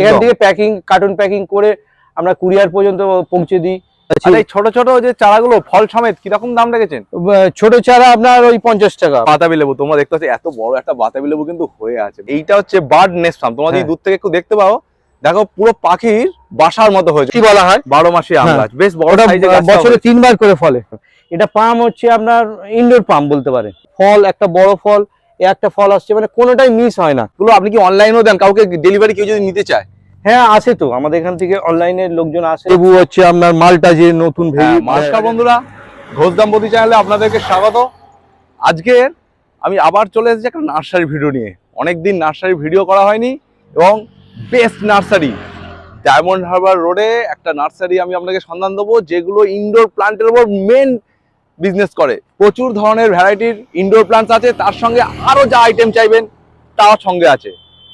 এখান থেকে packing cartoon packing করে আমরা কুরিয়ার পর্যন্ত পৌঁছে দিই। এই ছোট ছোট যে চারাগুলো ফল সমেত কীরকম দাম রেখেছেন? ছোট চারা আপনার ওই পঞ্চাশ টাকা। বাতাবি লেবু তোমরা দেখতে পাচ্ছ এত বড় একটা বাতাবি লেবু কিন্তু হয়ে আছে। এইটা হচ্ছে বার্ড নেস্ট ফার্ম তোমরা যদি হ্যাঁ। দূর থেকে একটু দেখতে পাও দেখো পুরো পাখির বাসার মতো হয়েছে। কি বলা হয়? বারো মাসে আম হ্যাঁ। গাছ বেশ বড় বছরে তিনবার করে ফলে। এটা পাম হচ্ছে আপনার ইনডোর পাম বলতে পারে। ফল একটা বড় ফল একটা ফল আসছে মানে কোনোটাই মিস হয় না। এগুলো আপনি কি অনলাইনেও দেন? কাউকে ডেলিভারি কেউ যদি নিতে চায়? হ্যাঁ আসে তো। আমাদের এখান থেকে অনলাইনে লোকজন আসে। লেবু হচ্ছে আপনার মালটা যে নতুন হ্যাঁ, ভেরি নমস্কার বন্ধুরা ঘোষ দাম্পতি চ্যানেলে আপনাদেরকে স্বাগত। আজকের আমি আবার চলে এসেছি একটা নার্সারি ভিডিও নিয়ে। অনেকদিন নার্সারি ভিডিও করা হয়নি এবং বেস্ট নার্সারি ডায়মন্ড হারবার রোডে একটা নার্সারি আমি আপনাকে সন্ধান দেবো যেগুলো ইনডোর প্লান্টের উপর মেন বিজনেস করে। প্রচুর ধরনের ভ্যারাইটির ইনডোর প্লান্টস আছে, তার সঙ্গে আরও যা আইটেম চাইবেন তার সঙ্গে আছে।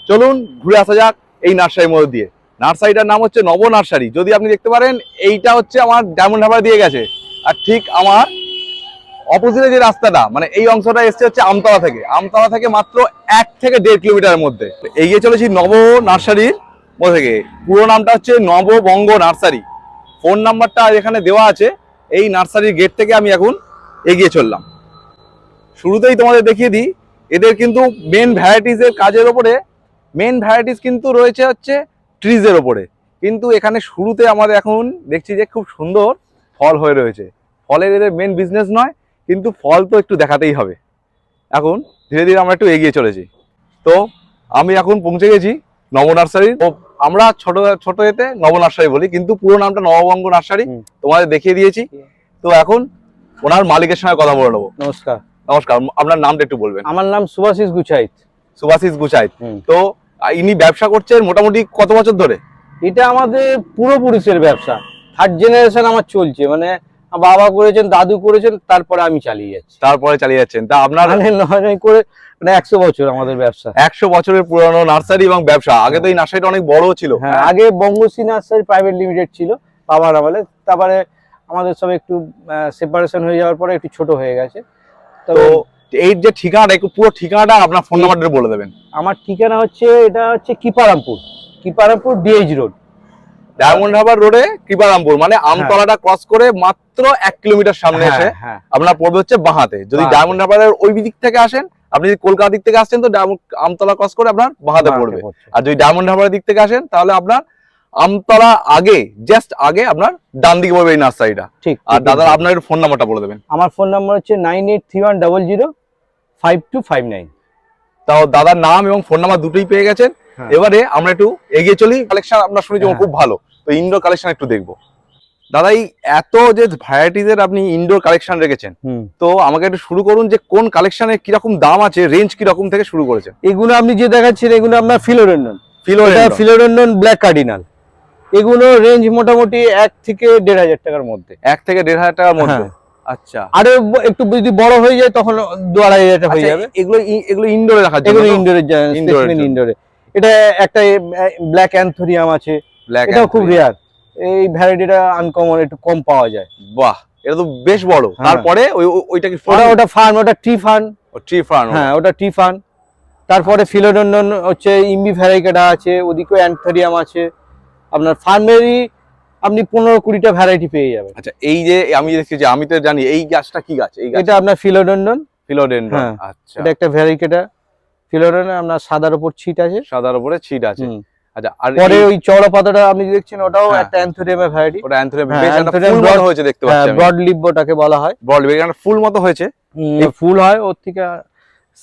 চলুন, ঘুরে আসা যাক এই নার্সারির মধ্যে দিয়ে। নার্সারিটার নাম হচ্ছে নব নার্সারি। যদি আপনি দেখতে পারেন, এইটা হচ্ছে আমার ডায়মন্ড হারবার দিয়ে গেছে। আর ঠিক আমার অপোজিটে যে রাস্তাটা মানে এই অংশটা এসছে হচ্ছে আমতলা থেকে। আমতলা থেকে মাত্র এক থেকে দেড় কিলোমিটারের মধ্যে। এগিয়ে চলেছি নব নার্সারির মধ্যে থেকে। পুরো নামটা হচ্ছে নববঙ্গ নার্সারি। ফোন নাম্বারটা এখানে দেওয়া আছে। এই নার্সারির গেট থেকে আমি এখন এগিয়ে চললাম। শুরুতেই তোমাদের দেখিয়ে দিই, এদের কিন্তু মেন ভ্যারাইটিসের কাজের ওপরে মেন ভ্যারাইটিস কিন্তু রয়েছে হচ্ছে ট্রিজের ওপরে। কিন্তু এখানে শুরুতে আমাদের এখন দেখছি যে খুব সুন্দর ফল হয়ে রয়েছে। ফলের এদের মেন বিজনেস নয়, কিন্তু ফল তো একটু দেখাতেই হবে। এখন ধীরে ধীরে আমরা একটু এগিয়ে চলেছি। তো আমি এখন পৌঁছে গেছি নব নার্সারি ও আমরা ছোট ছোট এতে নব নার্সারি বলি কিন্তু পুরো নামটা নববঙ্গ নার্সারি। তোমাদের দেখিয়ে দিয়েছি। তো এখন ওনার মালিকের সঙ্গে কথা বলে নেব। নমস্কার। নমস্কার আপনার নামটা একটু বলবেন। আমার নাম সুভাষিস গুছাইত সুভাষিস গুচাইত। তো ইনি ব্যবসা করছেন মোটামুটি কত বছর ধরে? এটা আমাদের পূর্বপুরুষের ব্যবসা। থার্ড জেনারেশন আমার চলছে মানে বাবা করেছেন দাদু করেছেন তারপরে আমি চালিয়ে যাচ্ছি। তারপরে চালিয়ে যাচ্ছেন। তা আপনার মানে করে মানে একশো বছর আমাদের ব্যবসা। একশো বছরের পুরনো নার্সারি এবং ব্যবসা। আগে তো এই নার্সারিটা অনেক বড় ছিল। হ্যাঁ আগে বঙ্গশ্রী নার্সারি প্রাইভেট লিমিটেড ছিল বাবার আমলে। তারপরে আমাদের সব একটু সেপারেশন হয়ে যাওয়ার পরে একটু ছোট হয়ে গেছে। তো তো এই যে ঠিকানাটা একটু পুরো ঠিকানাটা আপনার ফোন নাম্বারটা বলে দেবেন। আমার ঠিকানা হচ্ছে এটা হচ্ছে Kriparampur. Kriparampur DH road diamond harbour রোডে কৃপারামপুর মানে আমতলাটা ক্রস করে মাত্র এক কিলোমিটার সামনে এসে হ্যাঁ। আপনার পড়বে হচ্ছে বাহাতে। যদি ডায়মন্ড হারবারের ওই দিক থেকে আসেন আপনি যদি কলকাতা দিক থেকে আসছেন তো আমতলা ক্রস করে আপনার বাহাতে পড়বে। আর যদি ডায়মন্ড হারবারের দিক থেকে আসেন তাহলে আপনার আমতলা আগে জাস্ট আগে আপনার ডান দিকে পড়বে এই নার্সারিটা। ঠিক আর দাদা। আপনার ফোন নাম্বারটা বলে দেবেন। আমার ফোন নাম্বার হচ্ছে nine eight three one double zero five two five nine তাও দাদার নাম এবং ফোন নাম্বার দুটোই পেয়ে গেছেন। হ্যাঁ। এবারে আমরা একটু এগিয়ে চলি। কালেকশন আমরা শুনেছি হ্যাঁ। খুব ভালো। তো ইনডোর কালেকশন একটু দেখব। দাদা এই এত যে ভ্যারাইটিস এর আপনি ইনডোর কালেকশন রেখেছেন তো আমাকে একটু শুরু করুন যে কোন কালেকশনে কীরকম দাম আছে রেঞ্জ কীরকম থেকে শুরু করেছেন? এগুলো আপনি যে দেখাচ্ছেন এগুলো আপনার ফিলোরেন্ডন ফিলো এটা ফিলোরেন্ডন ব্ল্যাক কার্ডিনাল এগুলো রেঞ্জ মোটামুটি এক থেকে দেড় হাজার টাকার মধ্যে। এক থেকে দেড় হাজার টাকার মধ্যে? হ্যাঁ। আচ্ছা। আরও একটু যদি বড় হয়ে যায় তখন দু আড়াই হাজার হয়ে আচ্ছা, যাবে। এগুলো এগুলো ইনডোরে জন্য এগুলো জন্য। ইনডোরে এটা একটা ব্ল্যাক অ্যান্থোরিয়াম আছে। এটাও খুব রেয়ার এই ভ্যারাইটিটা আনকমন একটু কম পাওয়া যায়। বাহ এটা তো বেশ বড়। হ্যাঁ। তারপরে ওই ওই- ওইটা কি ওটা ওটা ফার্ন ওটা টি ফার্ন ট্রি ফার্ম হ্যাঁ ওটা টি ফার্ন তারপরে ফিলোডন্ডন হচ্ছে ইম্বি ভ্যারাইকেটা আছে ওদিকেও অ্যান্থোরিয়াম আছে। আপনার ফার্মেরই আপনি পনেরো কুড়িটা ভ্যারাইটি পেয়ে যাবেন। আচ্ছা এই যে আমি দেখছি যে আমি তো জানি এই গাছটা কি গাছ? এই গাছ? এটা আপনার ফিলোডন্ডন হ্যাঁ, আচ্ছা। এটা একটা ভ্যারাইকেটা ফিলোডন্ডন আপনার সাদার উপর ছিট আছে? সাদার উপরে ছিট আছে। আচ্ছা আর পরে ওই চওড়া পাতাটা আপনি দেখছেন ওটাও হ্যাঁ। একটা অ্যান্থোরিয়ামের ভ্যারাইটি ওটা অ্যান্থোরিয়াম হ্যাঁ, বেশ একটা ফুল মতো হয়েছে দেখতে পাচ্ছি আমি। ব্রড লিপ ওটাকে বলা হয়। ব্রড ফুল মতো হয়েছে। এই ফুল হয় ওর থেকে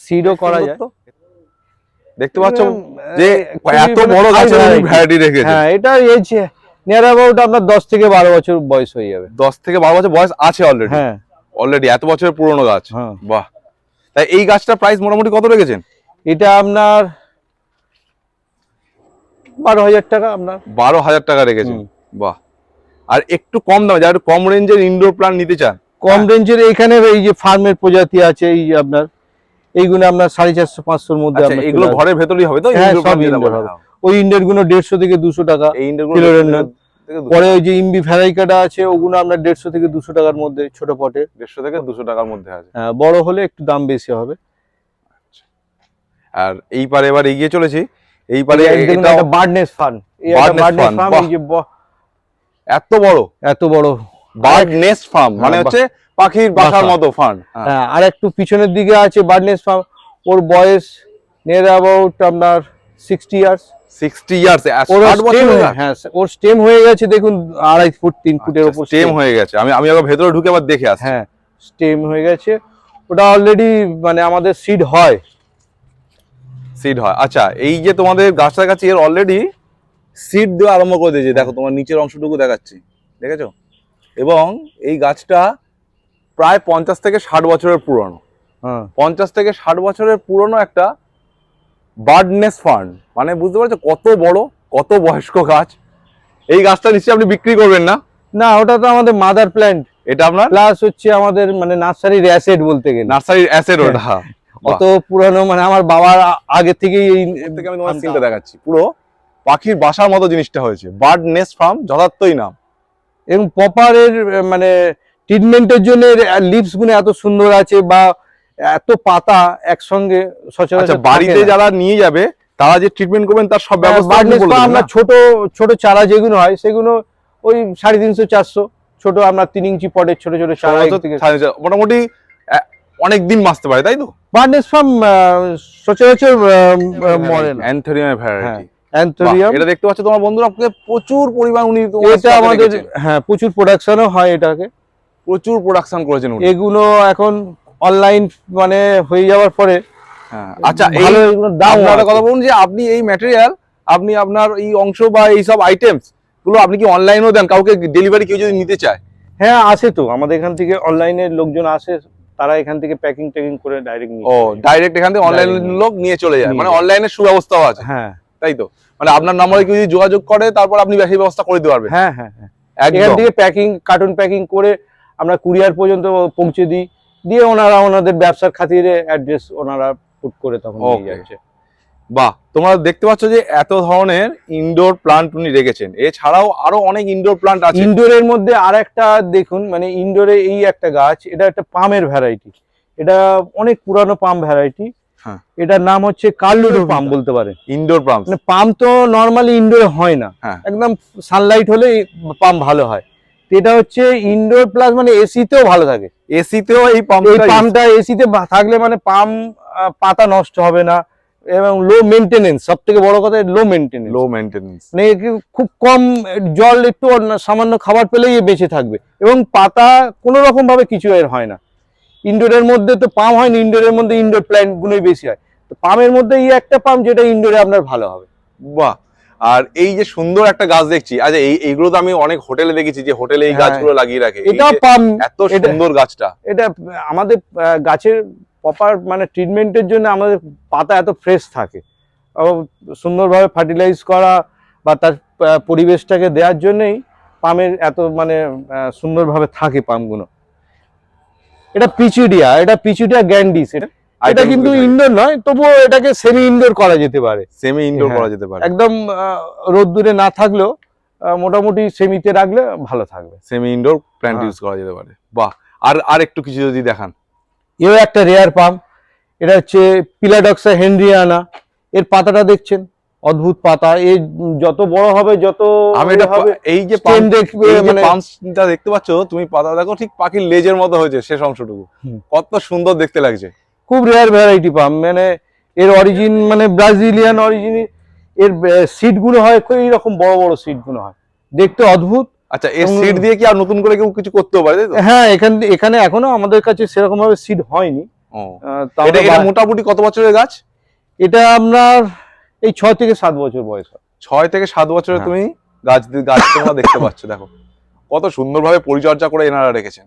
সিডও করা যায়। দেখতে পাচ্ছ যে এত মানে বড় গাছের ভ্যারাইটি রেখেছে। হ্যাঁ এটা এই নিয়ার অ্যাবাউট আপনার দশ থেকে বারো বছর বয়স হয়ে যাবে। দশ থেকে বারো বছর বয়স আছে অলরেডি হ্যাঁ। অলরেডি এত বছরের পুরনো গাছ। হ্যাঁ। বাহ। তাই এই গাছটার প্রাইস মোটামুটি কত রেখেছেন? এটা আপনার বারো হাজার টাকা আপনার। বারো হাজার টাকা রেখেছেন বাহ। আর একটু কম দামে যারা একটু কম রেঞ্জের ইনডোর প্ল্যান্ট নিতে চান। কম রেঞ্জের এখানে এই যে ফার্মের প্রজাতি আছে এই আপনার এইগুলো আপনার সাড়ে চারশো পাঁচশোর মধ্যে আচ্ছা এগুলো। ঘরের ভেতরেই হবে তো? হ্যাঁ। ওই ইন্ডেরগুলো দেড়শো থেকে দুশো টাকা পরে ওই যে ইম্বি ভ্যারাইকাটা আছে ওগুলো আপনার দেড়শো থেকে দুশো টাকার মধ্যে ছোট পটে দেড়শো থেকে দুশো টাকার মধ্যে আছে। হ্যাঁ, বড় হলে একটু দাম বেশি হবে। আর এই পারে এবার এগিয়ে চলেছি। এটা বার্ডনেস এই Birdnest বার্ডনেস ফার্ম এই যে এত বড়। এত বড়। বার্ড নেস্ট ফার্ম মানে হ্যাঁ, হচ্ছে পাখির বাসার মতো ফার্ম হ্যাঁ। আর একটু পিছনের দিকে আছে বার্ডনেস ফার্ম ওর বয়স নিয়ার অ্যাবাউট আপনার সিক্সটি ইয়ার্স সিক্সটি ইয়ার্স হ্যাঁ ওর স্টেম হয়ে গেছে দেখুন আড়াই ফুট তিন ফুটের উপর স্টেম হয়ে গেছে। আমি আমি আবার ভেতরে ঢুকে আবার দেখে আসি হ্যাঁ স্টেম হয়ে গেছে। ওটা অলরেডি মানে আমাদের সিড হয়। সিড হয়। আচ্ছা এই যে তোমাদের গাছটার কাছে এর অলরেডি সিড দেওয়া আরম্ভ করে দিয়েছে। দেখো তোমার নিচের অংশটুকু দেখাচ্ছি। দেখেছ? এবং এই গাছটা প্রায় পঞ্চাশ থেকে ষাট বছরের পুরনো। হ্যাঁ। পঞ্চাশ থেকে ষাট বছরের পুরনো একটা বার্ডনেস ফার্ন মানে বুঝতে পারছ? কত বড় কত বয়স্ক গাছ। এই গাছটা নিশ্চয়ই আপনি বিক্রি করবেন না? না ওটা তো আমাদের মাদার প্ল্যান্ট এটা আপনার? প্লাস হচ্ছে আমাদের মানে নার্সারির অ্যাসেট বলতে গেলে। নার্সারির অ্যাসেড ওটা অত পুরানো মানে আমার বাবার আগে থেকেই এই থেকে আমি তোমার সিনটা দেখাচ্ছি। পুরো পাখির বাসার মতো জিনিসটা হয়েছে। বার্ড নেস্ট ফার্ম যথার্থই নাম। এবং পপারের মানে ট্রিটমেন্টের জন্য লিভসগুলো এত সুন্দর আছে বা এত পাতা একসঙ্গে সচরাচর আচ্ছা বাড়িতে যারা নিয়ে যাবে তারা যে ট্রিটমেন্ট করবেন তার সব ব্যবস্থা আপনি বার্ডনেস বলে বা দেবেন আমরা ছোট ছোট চারা যেগুলো হয় সেগুলো ওই সাড়ে তিনশো চারশো ছোট আমরা তিন ইঞ্চি পটের ছোট ছোট চার- মোটামুটি অনেক দিন বাঁচতে পারে তাই তো? বার্ডনেস ফার্ম সচরাচর মরে না। অ্যান্থোরিয়ামের হ্যাঁ ভ্যারাইটি অ্যান্থোরিয়াম এটা দেখতে পাচ্ছ তোমার বন্ধুরা আপনাকে প্রচুর পরিমাণ উনি এটা আমাদের হ্যাঁ প্রচুর প্রোডাকশনও হয় এটাকে। প্রচুর প্রোডাকশন করেছেন উনি। এগুলো এখন অনলাইন মানে হয়ে যাওয়ার পরে হ্যাঁ, আচ্ছা এই ভালো দাম কথা বলুন যে আপনি এই ম্যাটেরিয়াল আপনি আপনার এই অংশ বা এই সব আইটেমসগুলো আপনি কি অনলাইনেও দেন? কাউকে ডেলিভারি কেউ যদি নিতে চায়? হ্যাঁ আসে তো। আমাদের এখান থেকে অনলাইনে লোকজন আসে তারা এখান থেকে প্যাকিং ট্যাকিং করে ডাইরেক্ট ও ডাইরেক্ট এখান থেকে অনলাইন লোক নিয়ে চলে যায়। মানে অনলাইনে সুব্যবস্থাও আছে। হ্যাঁ। তাই তো? মানে আপনার নম্বরে কেউ যদি যোগাযোগ করে তারপর আপনি সেই ব্যবস্থা করে দিতে পারবেন। হ্যাঁ হ্যাঁ হ্যাঁ। এখান থেকে প্যাকিং কার্টুন প্যাকিং করে আমরা কুরিয়ার পর্যন্ত পৌঁছে দিই। দিয়ে ওনারা ওনাদের ব্যবসার খাতিরে অ্যাড্রেস ওনারা পুট করে তখন নিয়ে যাচ্ছে। বাহ তোমরা দেখতে পাচ্ছ যে এত ধরনের ইনডোর প্লান্ট উনি রেখেছেন। এছাড়াও আরও অনেক ইনডোর প্লান্ট আছে। ইনডোরের মধ্যে আর একটা দেখুন মানে ইনডোরে এই একটা গাছ এটা একটা পামের ভ্যারাইটি এটা অনেক পুরানো পাম ভ্যারাইটি। এটার নাম হচ্ছে কার্লুডো পাম বলতে পারেন ইনডোর প্লান্ট মানে পাম তো নর্মালি ইনডোরে হয় না। হ্যাঁ। একদম সানলাইট হলে পাম ভালো হয়। এটা হচ্ছে ইনডোর প্লাস মানে এসিতেও ভালো থাকে। এসিতেও এই এই পাম্পটা পামটা এসিতে থাকলে মানে পাম পাতা নষ্ট হবে না। এবং লো মেনটেনেন্স সব থেকে বড় কথা লো মেনটেনেন্স লো মেইনটেনেন্স মানে খুব কম জল একটু সামান্য খাবার পেলেই বেঁচে থাকবে। এবং পাতা কোনো রকম ভাবে কিছু এর হয় না। ইনডোরের মধ্যে তো পাম হয় না ইনডোরের মধ্যে ইনডোর প্ল্যান্ট গুলোই বেশি হয়। তো পামের মধ্যে এই একটা পাম যেটা ইনডোরে আপনার ভালো হবে। বাহ! আর এই যে সুন্দর একটা গাছ দেখছি আচ্ছা এই এইগুলো তো আমি অনেক হোটেলে দেখেছি যে হোটেলে এই হ্যাঁ। গাছগুলো লাগিয়ে রাখে। এটা পাম এত সুন্দর গাছটা। এটা আমাদের গাছের প্রপার মানে ট্রিটমেন্টের জন্য আমাদের পাতা এত ফ্রেশ থাকে। সুন্দরভাবে ফার্টিলাইজ করা বা তার পরিবেশটাকে দেওয়ার জন্যই পামের এত মানে সুন্দরভাবে থাকে পামগুলো। এটা পিচুডিয়া এটা পিচুডিয়া গ্যান্ডিস এটা এটা কিন্তু ইনডোর নয় তবুও এটাকে সেমি ইনডোর করা যেতে পারে। সেমি ইনডোর হ্যাঁ। করা যেতে পারে। একদম রোদ্দুরে না থাকলেও মোটামুটি সেমিতে রাখলে ভালো থাকবে। Semi indoor plant. ইউজ করা যেতে পারে। বাহ আর আর একটু কিছু যদি দেখান। এও একটা রেয়ার পাম এটা হচ্ছে পিলাডক্সা হেনরিয়ানা এর পাতাটা দেখছেন? অদ্ভুত পাতা। এ যত বড় হবে যত আমি এটা হবে এই যে দেখবে মানে পাম্পটা দেখতে পাচ্ছ তুমি পাতা দেখো ঠিক পাখির লেজের মতো হয়েছে শেষ অংশটুকু। কত সুন্দর দেখতে লাগছে। খুব রেয়ার ভ্যারাইটি পাম মানে এর অরিজিন মানে ব্রাজিলিয়ান অরিজিন এর সিডগুলো হয় এই রকম বড় বড় সিডগুলো হয়। দেখতে অদ্ভুত। আচ্ছা হুম। সিড দিয়ে কি আর নতুন করে কেউ কিছু করতেও পারে তাই তো হ্যাঁ এখান এখানে এখনও আমাদের কাছে সেরকম ভাবে সিড হয়নি। এটা মোটামুটি কত বছরের গাছ এটা আপনার এই ছয় থেকে সাত বছর বয়স। ছয় থেকে সাত বছরে হ্যাঁ। তুমি গাছ গাছ তোমরা দেখতে পাচ্ছ দেখো কত সুন্দরভাবে পরিচর্যা করে এনারা রেখেছেন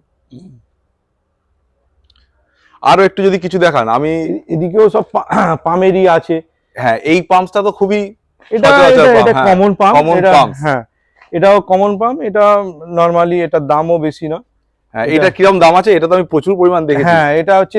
আরও একটু যদি কিছু দেখান আমি এদিকেও সব পামেরই আছে হ্যাঁ এই পাম্পসটা তো খুবই এটা। কমন পাম Common এটা palms। হ্যাঁ এটাও কমন পাম এটা নর্মালি এটা দামও বেশি না। হ্যাঁ এটা- কীরকম কিরম দাম আছে? এটা তো আমি প্রচুর পরিমাণ দেখি হ্যাঁ এটা হচ্ছে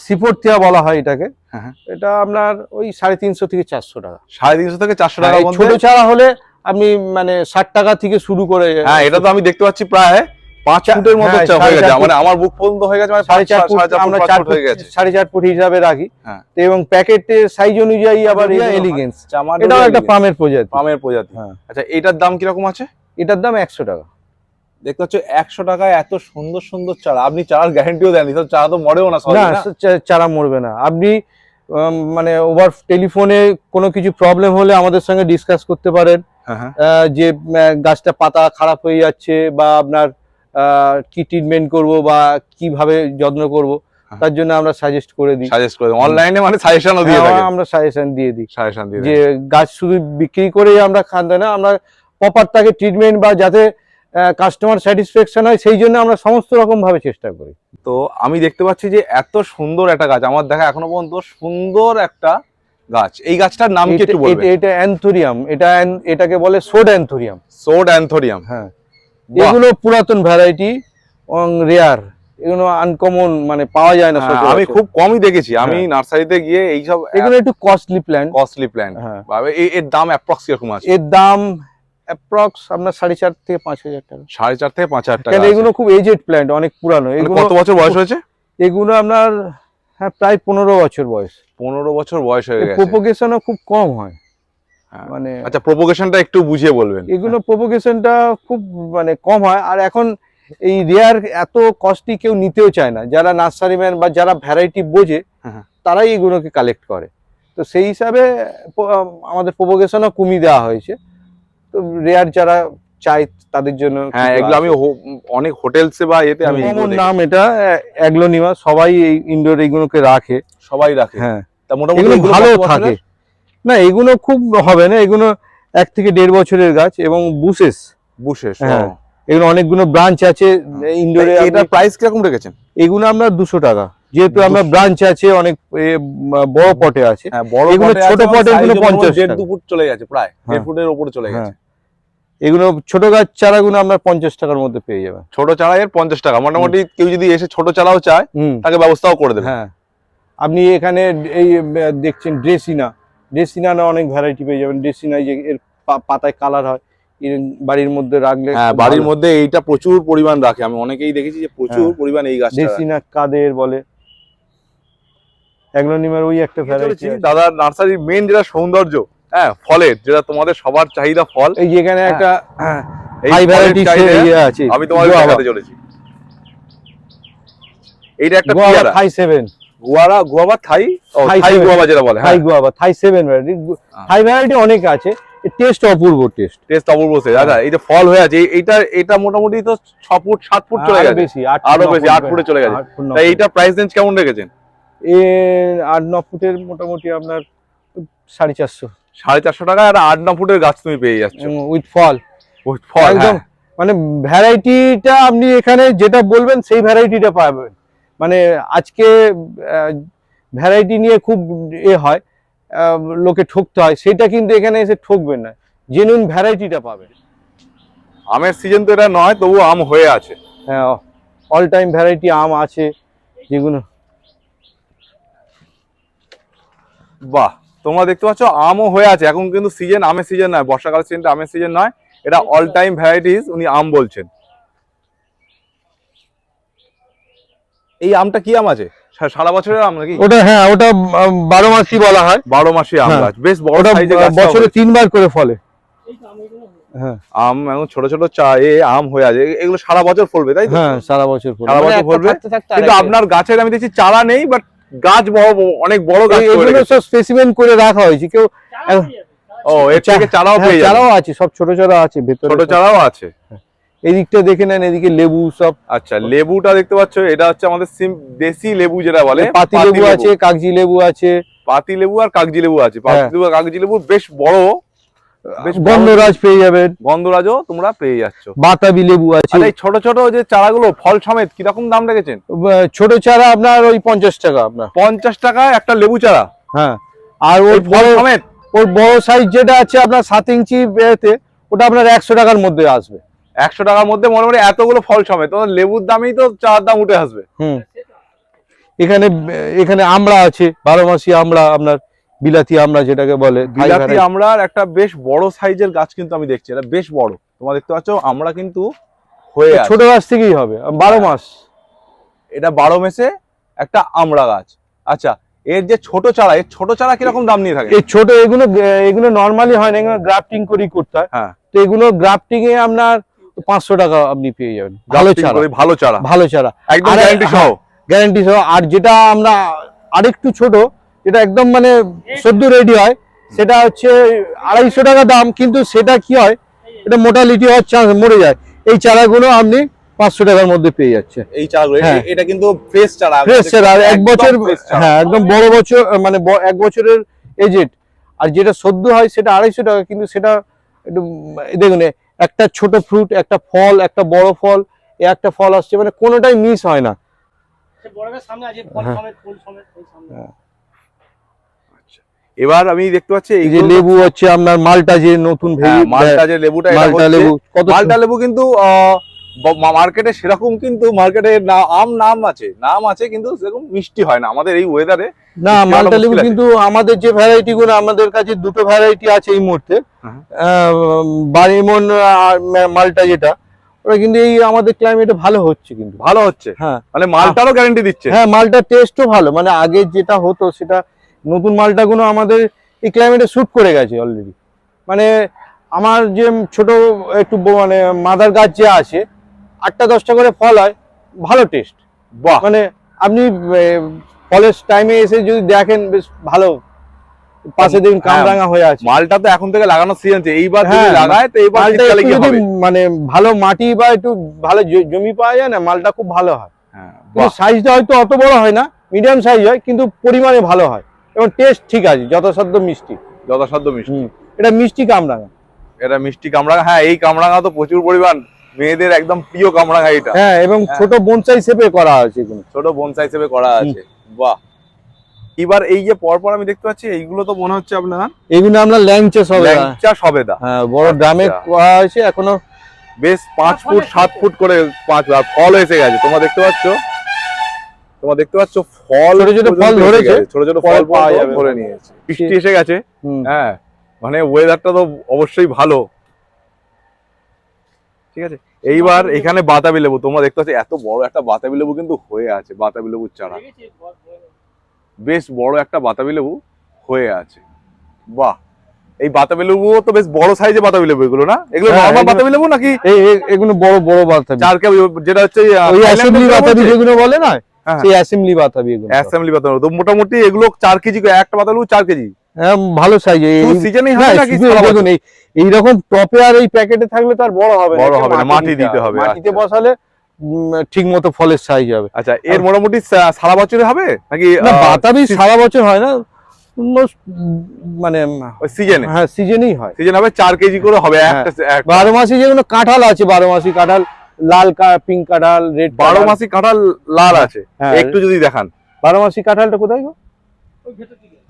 সিপোর্টিয়া বলা হয় এটাকে। হ্যাঁ, হ্যাঁ। এটা আপনার ওই সাড়ে তিনশো থেকে চারশো টাকা। সাড়ে তিনশো থেকে চারশো টাকা টাকার ছোট চারা হলে আমি মানে ষাট টাকা থেকে শুরু করে হ্যাঁ এটা তো আমি দেখতে পাচ্ছি প্রায়। পাঁচ ফুটের মতো হ্যাঁ, হয়ে গেছে। মানে আমার বুক পর্যন্ত হয়ে গেছে মানে সাড়ে চার ফুট আমরা চার ফুট হয়ে গেছে। সাড়ে চার ফুট হিসাবে রাখি। হ্যাঁ। এবং প্যাকেটের সাইজ অনুযায়ী আবার এলিগেন্স চামার এটাও একটা পামের প্রজাতি। পামের প্রজাতি। হ্যাঁ। আচ্ছা এটার দাম কীরকম আছে? এটার দাম একশো টাকা। দেখতে পাচ্ছ একশো টাকায় এত সুন্দর সুন্দর চারা। আপনি চারার গ্যারান্টিও দেননি তো চারা তো মরেও না চারা মরবে না। আপনি মানে ওভার টেলিফোনে কোনো কিছু প্রবলেম হলে আমাদের সঙ্গে ডিসকাস করতে পারেন। যে গাছটা পাতা খারাপ হয়ে যাচ্ছে বা আপনার কি ট্রিটমেন্ট করব বা কীভাবে যত্ন করব হ্যাঁ। তার জন্য আমরা সাজেস্ট করে দিই। সাজেস্ট করে অনলাইনে মানে সাজেশনও দিয়ে হ্যাঁ, আমরা সাজেশন দিয়ে দিই। সাজেশন দিয়ে যে গাছ শুধু বিক্রি করেই আমরা খান না আমরা প্রপার তাকে ট্রিটমেন্ট বা যাতে কাস্টমার স্যাটিসফ্যাকশন হয় সেই জন্য আমরা সমস্ত রকম ভাবে চেষ্টা করি। তো আমি দেখতে পাচ্ছি যে এত সুন্দর একটা গাছ আমার দেখা এখনও পর্যন্ত সুন্দর একটা গাছ। এই গাছটার নাম কি একটু বলবেন? এটা অ্যান্থোরিয়াম এটা এটাকে বলে সোড অ্যান্থোরিয়াম সোড অ্যান্থোরিয়াম হ্যাঁ। এগুলো পুরাতন ভ্যারাইটি রেয়ার এগুলো আনকমন মানে পাওয়া যায় না হ্যাঁ, আমি খুব কমই দেখেছি। আমি হ্যাঁ। নার্সারিতে গিয়ে এইসব এগুলো একটু কস্টলি প্ল্যান্ট কস্টলি প্ল্যান্ট হ্যাঁ। এর দাম অ্যাপ্রক্স কীরকম আছে? এর দাম অ্যাপ্রক্স আপনার সাড়ে চার থেকে পাঁচ হাজার টাকা। সাড়ে চার থেকে পাঁচ হাজার টাকা এগুলো খুব এজেড প্ল্যান্ট অনেক পুরানো। মানে এগুলো কত বছর বয়স হয়েছে? এগুলো আপনার হ্যাঁ প্রায় পনেরো বছর বয়স। পনেরো বছর বয়স হয়ে গেছে। প্রোপোগেশনও খুব কম হ্যাঁ। মানে আচ্ছা প্রপোগেশনটা একটু বুঝিয়ে বলবেন। এগুলো প্রোপোগেশনটা খুব মানে কম হয়। আর এখন এই রেয়ার এত কস্টলি কেউ নিতেও চায় না। যারা নার্সারি ম্যান বা যারা ভ্যারাইটি বোঝে হ্যাঁ, হ্যাঁ। তারাই এগুলোকে কালেক্ট করে। তো সেই হিসাবে আমাদের প্রোপোগেশনও কমিয়ে দেওয়া হয়েছে। তো রেয়ার যারা চায় তাদের জন্য হ্যাঁ এগুলো আমি অনেক হোটেলসে বা এতে আমি। নাম এটা অ্যাগ্লোনিমা সবাই এই ইনডোর এইগুলোকে রাখে। সবাই রাখে। হ্যাঁ। তা মোটামুটি ভালো থাকে। না এগুলো খুব হবে না এগুলো এক থেকে দেড় বছরের গাছ এবং বুশেস বুশেস হ্যাঁ। এগুলো অনেকগুলো ব্রাঞ্চ আছে ইনডোরে এটার প্রাইস কীরকম রেখেছেন? এগুলো আমরা দুশো টাকা। যেহেতু আমরা ব্রাঞ্চ আছে অনেক বড় পটে আছে। হ্যাঁ এগুলো ছোট পটে এগুলো ও মোটামুটি 50 দেড় টাকা। দু ফুট চলে গেছে প্রায়। দেড় হ্যাঁ। ফুটের উপরে চলে গেছে। হ্যাঁ এগুলো ছোট গাছ চারাগুলো আমরা পঞ্চাশ টাকার মধ্যে পেয়ে যাবেন। ছোট চারা এর পঞ্চাশ টাকা। মোটামুটি কেউ যদি এসে ছোট চারাও চায় তাকে ব্যবস্থাও করে দেবে। হ্যাঁ। আপনি এখানে এই দেখছেন ড্রেসিনা ড্রেসিনা না অনেক ভ্যারাইটি পেয়ে যাবেন। ড্রেসিনা যে এর পাতায় কালার হয় বাড়ির মধ্যে রাখলে হ্যাঁ বাড়ির মধ্যে এইটা প্রচুর পরিমাণ রাখে। আমি অনেকেই দেখেছি যে প্রচুর হ্যাঁ। পরিমাণ এই গাছটা রাখে। ড্রেসিনা কাদের বলে? অ্যাগ্লোনিমের ওই একটা ভ্যারাইটি দাদার নার্সারির মেন যেটা সৌন্দর্য হ্যাঁ ফলের যেটা তোমাদের সবার চাহিদা ফল। এই এখানে একটা এই হাই ভ্যারাইটি আছে আমি তোমাদের। দেখাতে চলেছি। এইটা একটা পেয়ারা। থাই সেভেন গুয়ারা গুয়াবা থাই থাই গুয়াবা যেটা বলে থাই হ্যাঁ। Guava Thai seven variety. Thai variety অনেক আছে। টেস্ট অপূর্ব টেস্ট টেস্ট অপূর্ব দাদা এই যে ফল হয়ে আছে এই- এইটা এটা মোটামুটি তো ছ ফুট সাত ফুট চলে গেছে। বেশি আরও বেশি, আট ফুটে চলে গেছে। তাই। এইটা প্রাইস রেঞ্জ কেমন রেখেছেন? এর আট ন ফুটের মোটামুটি আপনার সাড়ে চারশো। সাড়ে চারশো টাকা আর আট ন ফুটের গাছ তুমি পেয়ে যাচ্ছ। উইথ ফল। ওই ফল একদম। হ্যাঁ। মানে ভ্যারাইটিটা আপনি এখানে যেটা বলবেন সেই ভ্যারাইটিটা পাবেন। মানে আজকে ভ্যারাইটি নিয়ে খুব এ হয় লোকে ঠকতে হয় সেটা কিন্তু এখানে এসে ঠকবেন না জেনুইন ভ্যারাইটিটা পাবেন আমের সিজন তো এটা নয় তবু আম হয়ে আছে। হ্যাঁ অল টাইম ভ্যারাইটি আম আছে যেগুলো বাহ তোমরা দেখতে পাচ্ছ আমও হয়ে আছে। এখন কিন্তু সিজন আমের সিজন নয় বর্ষাকাল সিজনটা আমের সিজন নয় এটা অল টাইম ভ্যারাইটিস উনি আম বলছেন। এই আমটা কি আম আছে? সারা বছরের আম নাকি? ওটা হ্যাঁ ওটা বারো মাসি বলা হয়। বারো মাসে আম হ্যাঁ। গাছ। বেশ বড় বছরে তিনবার করে ফলে। হ্যাঁ। আম এখন ছোট ছোট চা এ আম হয়ে আছে। এগুলো সারা বছর ফলবে তাই তো? হ্যাঁ সারা বছর সারা বছর ফলবে? কিন্তু আপনার গাছের আমি দেখছি চারা নেই বাট গাছ বড় অনেক বড় গাছ এগুলো সব স্পেসিমেন্ট করে রাখা হয়েছে। কেউ ও এর থেকে চারাও হ্যাঁ, পেয়ে চারাও আছে সব ছোট চারা আছে ভেতরে ছোট চারাও আছে। এদিকটা দেখে নেন এদিকে লেবু সব। আচ্ছা লেবুটা দেখতে পাচ্ছ এটা হচ্ছে আমাদের দেশি লেবু যেটা বলে পাতি লেবু আছে কাগজি লেবু আছে। পাতি লেবু আর কাগজি লেবু আছে। পাতি হ্যাঁ। লেবু আর কাগজি লেবু বেশ বড় বেশ গন্ধরাজ পেয়ে যাবেন। গন্ধরাজও তোমরা পেয়ে যাচ্ছ। বাতাবি লেবু আছে। এই ছোট ছোট যে চারাগুলো ফল সমেত কীরকম দাম রেখেছেন? ছোট চারা আপনার ওই পঞ্চাশ টাকা আপনার। পঞ্চাশ টাকায় একটা লেবু চারা? হ্যাঁ। আর ওই ফল সমেত? ওর বড় সাইজ যেটা আছে আপনার সাত ইঞ্চি ওটা আপনার একশো টাকার মধ্যে আসবে। একশো টাকার মধ্যে মোটামুটি এতগুলো ফল সমেত। তোমার লেবুর দামেই তো চার দাম উঠে আসবে। হুম। এখানে এখানে আমড়া আছে বারো মাসি আমড়া আপনার বিলাতি আমড়া যেটাকে বলে বিলাতি। আমড়ার একটা বেশ বড় সাইজের গাছ কিন্তু আমি দেখছি এটা বেশ বড়। তোমরা দেখতে পাচ্ছ আমরা কিন্তু হয়ে ছোট গাছ থেকেই হবে বারো মাস। এটা বারো মেসে একটা আমড়া গাছ। আচ্ছা এর যে ছোট চারা এর ছোট চারা কীরকম দাম নিয়ে থাকে? এই ছোট এগুলো এগুলো নর্মালি হয় না এগুলো গ্রাফটিং করেই করতে হয়। হ্যাঁ। তো এগুলো গ্রাফটিং এ আপনার পাঁচশো টাকা আপনি পেয়ে যাবেন। ভালো চারা। ভালো চারা। ভালো চারা। একদম গ্যারান্টি সহ। গ্যারান্টি সহ। আর যেটা আমরা আরেকটু ছোট যেটা একদম মানে সদ্য রেডি হয় সেটা হচ্ছে আড়াইশো টাকা দাম কিন্তু সেটা কি হয় এটা মোটালিটি হওয়ার চান্স মরে যায়। এই চারাগুলো আপনি পাঁচশো টাকার মধ্যে পেয়ে যাচ্ছে। এই চারাগুলো হ্যাঁ। এটা কিন্তু ফ্রেশ চারা। ফ্রেশ চারা এক বছর হ্যাঁ একদম বড় বছর মানে এক বছরের এজেড আর যেটা সদ্য হয় সেটা আড়াইশো টাকা কিন্তু সেটা একটু দেখুন একটা ছোট ফ্রুট একটা ফল একটা বড় ফল এ একটা ফল আসছে মানে কোনোটাই মিস হয় না। হ্যাঁ। এই সামনে এবার আমি দেখতে পাচ্ছি এই যে লেবু হচ্ছে আপনার মালটা যে নতুন হ্যাঁ, মালটা যে লেবুটা মালটা লেবু কত মালটা লেবু কিন্তু মার্কেটে সেরকম কিন্তু মার্কেটে আম নাম আছে। নাম আছে কিন্তু সেরকম মিষ্টি হয় না। আমাদের এই ওয়েদারে না মালটা লেবু কিন্তু আমাদের যে ভ্যারাইটি গুলো আমাদের কাছে দুটো ভ্যারাইটি আছে এই মুহূর্তে। হ্যাঁ। বারিমন আর মালটা যেটা ওরা কিন্তু এই আমাদের ক্লাইমেটে ভালো হচ্ছে কিন্তু। ভালো হচ্ছে? হ্যাঁ। মানে মালটারও গ্যারান্টি দিচ্ছে? হ্যাঁ মালটার টেস্টও ভালো। মানে আগে যেটা হতো সেটা নতুন মালটাগুলো আমাদের এই ক্লাইমেটে শুট করে গেছে অলরেডি মানে আমার যে ছোট একটু মানে মাদার গাছ যে আছে আটটা দশটা করে ফল হয় ভালো টেস্ট মানে আপনি ফলের টাইমে এসে যদি দেখেন বেশ ভালো। পাশে দেখুন হ্যাঁ, কামরাঙা হয়ে আছে। মালটা তো এখন থেকে লাগানোর সিজন এইবার যদি হ্যাঁ, লাগায় তো এইবার শীতকালে কি হবে? মানে ভালো মাটি বা একটু ভালো জমি পাওয়া যায় না মালটা খুব ভালো হয়। হ্যাঁ, কিন্তু সাইজটা হয়তো অত বড় হয় না মিডিয়াম সাইজ হয় কিন্তু পরিমাণে ভালো হয়। এবং টেস্ট ঠিক আছে যথাসাধ্য মিষ্টি। যথাসাধ্য মিষ্টি। এটা মিষ্টি কামরাঙা। এটা মিষ্টি কামরাঙা হ্যাঁ এই কামরাঙা তো প্রচুর পরিমাণ মেয়েদের একদম প্রিয় কামরাঙা এটা হ্যাঁ এবং হ্যাঁ। ছোট বনসাই শেপে করা আছে ছোট বনসাই হিসেবে করা আছে। বাহ। এবার এই যে পরপর আমি দেখতে পাচ্ছি এইগুলো তো মনে হচ্ছে আপনার এগুলো আমরা ল্যাংচা সব ল্যাংচা সবেদা। হ্যাঁ বড় ড্রামে আচ্ছা। করা হয়েছে এখনও বেশ পাঁচ ফুট সাত ফুট করে পাঁচ ফল এসে গেছে। তোমরা দেখতে পাচ্ছ? তোমরা দেখতে পাচ্ছ ফল ছোট ছোট ফল ধরেছে। ছোট ছোট ফল পাওয়া পাওয়া যাবে। ধরে নিয়েছে। বৃষ্টি এসে গেছে। হ্যাঁ মানে ওয়েদারটা তো অবশ্যই ভালো। ঠিক আছে? এইবার এখানে বাতাবি লেবু। তোমরা দেখতে পাচ্ছ এত বড় একটা বাতাবি লেবু কিন্তু হয়ে আছে বাতাবি লেবুর চারা। বেশ বড় একটা বাতাবি লেবু হয়ে আছে। বাহ! এই বাতাবি লেবু তো বেশ বড় সাইজে বাতাবি লেবু এগুলো না? এগুলো নরমাল নর্মাল বাতাবি লেবু নাকি? এই এগুলো বড় বড় বাতাবি। চারকে যেটা হচ্ছে ওই অ্যাসেম্বলি বাতাবি যেগুলো বলে না? হ্যাঁ। সেই অ্যাসেম্বলি বাতাবি এগুলো অ্যাসেম্বলি বাতাবি তো মোটামুটি এগুলো চার কেজি করে একটা লেবু চার কেজি। হ্যাঁ, ভালো সাইজে সিজনেই না হবে নাকি দেখুন এই এইরকম টপে আর এই প্যাকেটে থাকলে তো আর বড় হবে বড় হবে না, মাটি দিতে হবে, মাটিতে আচ্ছা। বসালে ঠিক মতো ফলের সাইজ হবে। আচ্ছা এর মোটামুটি সারা বছরে হবে? নাকি না বাতাবি সারা বছর হয় না মানে ওই সিজনে হ্যাঁ সিজনেই হয়। সিজন হবে চার কেজি করে হবে হ্যাঁ। বারো মাসি যেগুলো কাঁঠাল আছে বারো মাসি কাঁঠাল লাল পিঙ্ক কাঁঠাল রেড বারো মাসি কাঁঠাল লাল আছে। হ্যাঁ। একটু যদি দেখান। বারো মাসি কাঁঠালটা কোথায় গো?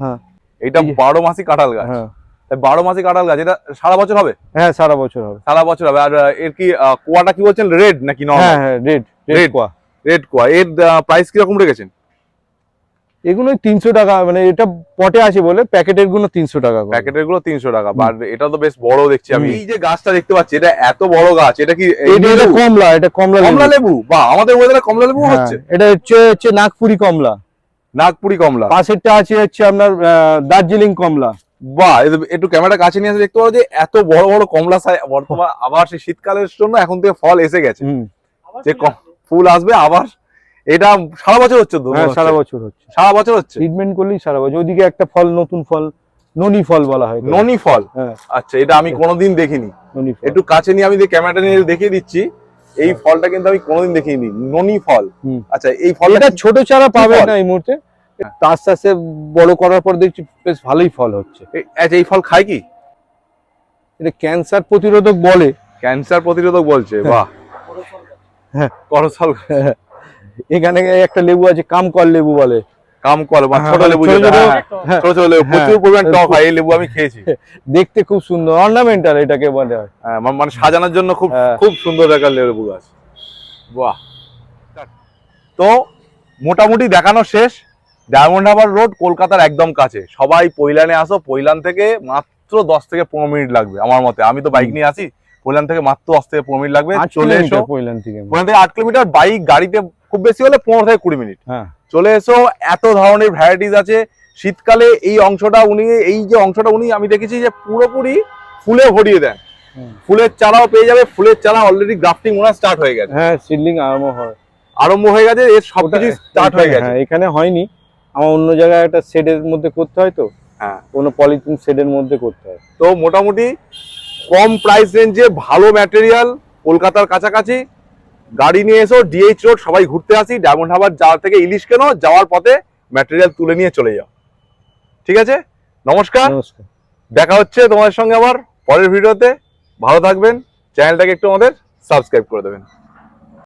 হ্যাঁ। এটা বারো মাসি কাঁঠাল গাছ। হ্যাঁ। বারো মাসি কাঁঠাল গাছ এটা সারা বছর হবে? হ্যাঁ সারা বছর হবে। সারা বছর হবে। আর এর কি আহ, কোয়াটা কি বলছেন? রেড নাকি হ্যাঁ নর্মাল হ্যাঁ রেড রেড কোয়া। রেড কোয়া। এর প্রাইস কীরকম রেখেছেন? এগুলো তিনশো টাকা মানে এটা পটে আছে বলে প্যাকেটেরগুলো তিনশো টাকা। প্যাকেটেরগুলো তিনশো টাকা আর এটা তো বেশ বড় দেখছি আমি। এই যে গাছটা দেখতে পাচ্ছি এটা এত বড় গাছ এটা কি এটা কমলা এটা কমলা কমলা লেবু। বা আমাদের ওয়েদারে কমলা লেবু হ্যাঁ, হচ্ছে। এটা হচ্ছে হচ্ছে নাগপুরি কমলা। নাগপুরি কমলা। পাশেরটা আছে হচ্ছে আপনার দার্জিলিং কমলা। বা একটু ক্যামেরা কাছে নিয়ে এসে দেখতে পাবো যে এত বড় বড় কমলা সাই বর্তমান আবার সেই শীতকালের জন্য এখন থেকে ফল এসে গেছে। যে ফুল আসবে আবার এটা সারা বছর হচ্ছে তো হ্যাঁ সারা বছর হচ্ছে। সারা বছর হচ্ছে? ট্রিটমেন্ট করলেই সারা বছর। ওইদিকে একটা ফল নতুন ফল ননি ফল বলা হয়। ননি ফল? হ্যাঁ। আচ্ছা এটা আমি কোনোদিন দেখিনি। ননি একটু কাছে নিয়ে আমি ক্যামেরাটা নিয়ে দেখিয়ে দিচ্ছি এই ফলটা কিন্তু আমি কোনোদিন দেখিনি। ননি ফল। আচ্ছা এই ফলটা ছোট চারা পাবে না এই মুহূর্তে? আস্তে আস্তে বড় করার পর দেখছি বেশ ভালোই ফল হচ্ছে। এই- আচ্ছা এই ফল খায় কি? এটা ক্যান্সার প্রতিরোধক বলে। ক্যান্সার প্রতিরোধক বলছে বাহ। হ্যাঁ। করসল। এখানে একটা লেবু আছে কামকল লেবু বলে। কাম কল বা হ্যাঁ, ছোট লেবু ছোট ছোট- হ্যাঁ, হ্যাঁ, ছোট ছোট লেবু হ্যাঁ। প্রচুর পরিমাণ টক হয় এই লেবু আমি খেয়েছি। দেখতে খুব সুন্দর অর্নামেন্টাল এটাকে বলে হয়। হ্যাঁ, মানে সাজানোর জন্য খুব হ্যাঁ। খুব সুন্দর দেখার লেবু গাছ। বাহ। তো মোটামুটি দেখানো শেষ। ডায়মন্ড হারবার রোড কলকাতার একদম কাছে। সবাই পৈলানে আসো পৈলান থেকে মাত্র দশ থেকে পনেরো মিনিট লাগবে আমার মতে। আমি তো বাইক নিয়ে আসি পৈলান থেকে মাত্র দশ থেকে পনেরো মিনিট লাগবে চলে এসো। পৈলান থেকে। ওখান থেকে আট কিলোমিটার বাইক গাড়িতে খুব বেশি হলে পনেরো থেকে কুড়ি মিনিট। হ্যাঁ। চলে এসো এত ধরনের ভ্যারাইটিস আছে। শীতকালে এই অংশটা উনি এই যে অংশটা উনি আমি দেখেছি যে পুরোপুরি ফুলে ভরিয়ে দেন। ফুলের চারাও পেয়ে যাবে ফুলের চারা অলরেডি গ্রাফটিং ওনার স্টার্ট হয়ে গেছে। হ্যাঁ সিডলিং আরম্ভ হয়। আরম্ভ হয়ে গেছে এর সবকিছু স্টার্ট হয়ে গেছে। হ্যাঁ এখানে হয়নি। আমার অন্য জায়গায় একটা শেডের মধ্যে করতে হয় তো। হ্যাঁ। কোনো পলিথিন শেডের মধ্যে করতে হয়। তো মোটামুটি কম প্রাইস রেঞ্জে ভালো ম্যাটেরিয়াল কলকাতার কাছাকাছি। গাড়ি নিয়ে এসো ডিএইচ রোড সবাই ঘুরতে আসি। ডায়মন্ড হাবার যাওয়ার থেকে ইলিশ কেন? যাওয়ার পথে ম্যাটেরিয়াল তুলে নিয়ে চলে যাও। ঠিক আছে? নমস্কার। দেখা হচ্ছে তোমাদের সঙ্গে আবার পরের ভিডিওতে। ভালো থাকবেন। চ্যানেলটাকে একটু আমাদের সাবস্ক্রাইব করে দেবেন।